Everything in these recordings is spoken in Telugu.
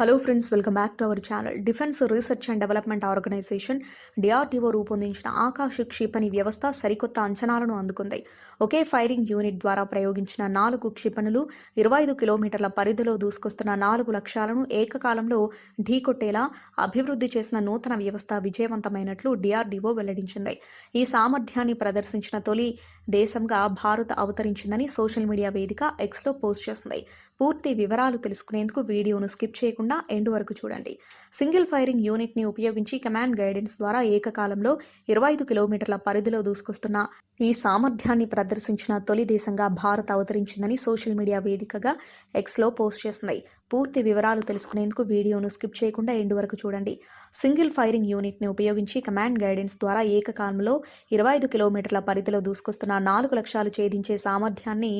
Hello friends welcome back to our channel defence research and development organisation DRDO రూపొందించిన ఆకాశ క్షిపణి వ్యవస్థ సరికొత్త అంచనాలను అందుకుంది. ఒకే ఫైరింగ్ యూనిట్ ద్వారా ప్రయోగించిన నాలుగు క్షిపణులు ఇరవై ఐదు కిలోమీటర్ల పరిధిలో దూసుకొస్తున్న నాలుగు లక్ష్యాలను ఏకకాలంలో ఢీకొట్టేలా అభివృద్ధి చేసిన నూతన వ్యవస్థ విజయవంతమైనట్లు డిఆర్డీఓ వెల్లడించింది. ఈ సామర్థ్యాన్ని ప్రదర్శించిన తొలి దేశంగా భారత్ అవతరించిందని సోషల్ మీడియా వేదిక ఎక్స్లో పోస్ట్ చేసింది. పూర్తి వివరాలు తెలుసుకునేందుకు వీడియోను స్కిప్ చేయకుండా ఎండ్ వరకు చూడండి. సింగిల్ ఫైరింగ్ యూనిట్ని ఉపయోగించి కమాండ్ గైడెన్స్ ద్వారా ఏకకాలంలో ఇరవై ఐదు కిలోమీటర్ల పరిధిలో దూసుకొస్తున్న ఈ సామర్థ్యాన్ని ప్రదర్శించిన తొలి దేశంగా భారత్ అవతరించిందని సోషల్ మీడియా వేదికగా ఎక్స్లో పోస్ట్ చేసింది. పూర్తి వివరాలు తెలుసుకునేందుకు వీడియోను స్కిప్ చేయకుండా ఎండు వరకు చూడండి. సింగిల్ ఫైరింగ్ యూనిట్ని ఉపయోగించి కమాండ్ గైడెన్స్ ద్వారా ఏకకాలంలో ఇరవై ఐదు కిలోమీటర్ల పరిధిలో దూసుకొస్తున్న నాలుగు లక్ష్యాలు ఛేదించే సామర్థ్యాన్ని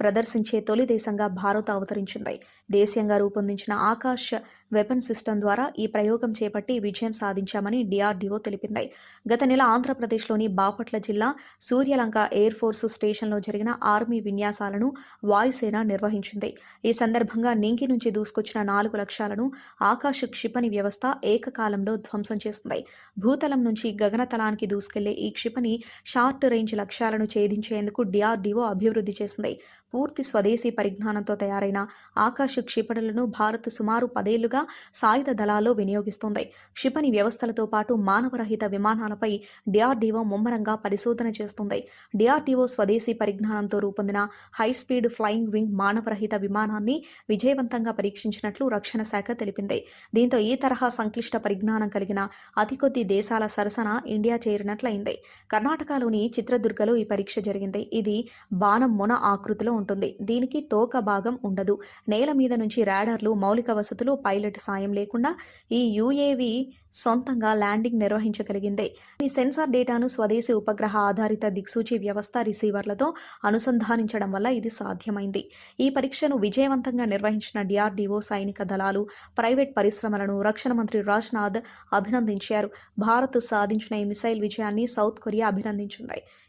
ప్రదర్శించే తొలి దేశంగా భారత్ అవతరించింది. దేశీయంగా రూపొందించిన ఆకాశ్ వెపన్ సిస్టమ్ ద్వారా ఈ ప్రయోగం చేపట్టి విజయం సాధించామని డిఆర్డీఓ తెలిపింది. గత నెల ఆంధ్రప్రదేశ్లోని బాపట్ల జిల్లా సూర్యలంక ఎయిర్ ఫోర్స్ స్టేషన్లో జరిగిన ఆర్మీ విన్యాసాలను వాయుసేన నిర్వహించింది. ఈ సందర్భంగా నింగి నుంచి దూసుకొచ్చిన నాలుగు లక్ష్యాలను ఆకాశ క్షిపణి వ్యవస్థ ఏకకాలంలో ధ్వంసం చేస్తుంది భూతలం నుంచి గగనతలానికి దూసుకెళ్ళే ఈ క్షిపణి షార్ట్ రేంజ్ లక్ష్యాలను ఛేదించేందుకు డిఆర్డీఓ అభివృద్ధి చేసింది. పూర్తి స్వదేశీ పరిజ్ఞానంతో తయారైన ఆకాశ క్షిపణులను భారత్ సుమారు పదేళ్ళుగా సాయుధ దళాల్లో వినియోగిస్తోంది. క్షిపణి వ్యవస్థలతో పాటు మానవరహిత విమానాలపై డిఆర్డీఓ ముమ్మరంగా పరిశోధన చేస్తుంది. డిఆర్డీఓ స్వదేశీ పరిజ్ఞానంతో రూపొందిన హై స్పీడ్ ఫ్లయింగ్ వింగ్ మానవరహిత విమానాన్ని విజయవంతంగా పరీక్షించినట్లు రక్షణ శాఖ తెలిపింది. దీంతో ఈ తరహా సంక్లిష్ట పరిజ్ఞానం కలిగిన అతి కొద్ది దేశాల సరసన ఇండియా చేరినట్లయింది. కర్ణాటకలోని చిత్రదుర్గలో ఈ పరీక్ష జరిగింది. ఇది బాణం మొన ఆకృతిలో ఉంటుంది. దీనికి తోక భాగం ఉండదు. నేల మీద నుంచి రాడార్లు మౌలిక వసతులు పైలట్ సాయం లేకుండా ఈ యుఏవి సొంతంగా ల్యాండింగ్ నిర్వహించగలిగింది. ఈ సెన్సార్ డేటాను స్వదేశీ ఉపగ్రహ ఆధారిత దిక్సూచి వ్యవస్థ రిసీవర్లతో అనుసంధానించడం వల్ల ఇది సాధ్యమైంది. ఈ పరీక్షను విజయవంతంగా నిర్వహించిన డిఆర్డీఓ సైనిక దళాలు ప్రైవేట్ పరిశ్రమలను రక్షణ మంత్రి రాజ్నాథ్ అభినందించారు. భారత్ సాధించిన ఈ మిసైల్ విజయాన్ని సౌత్ కొరియా అభినందించింది.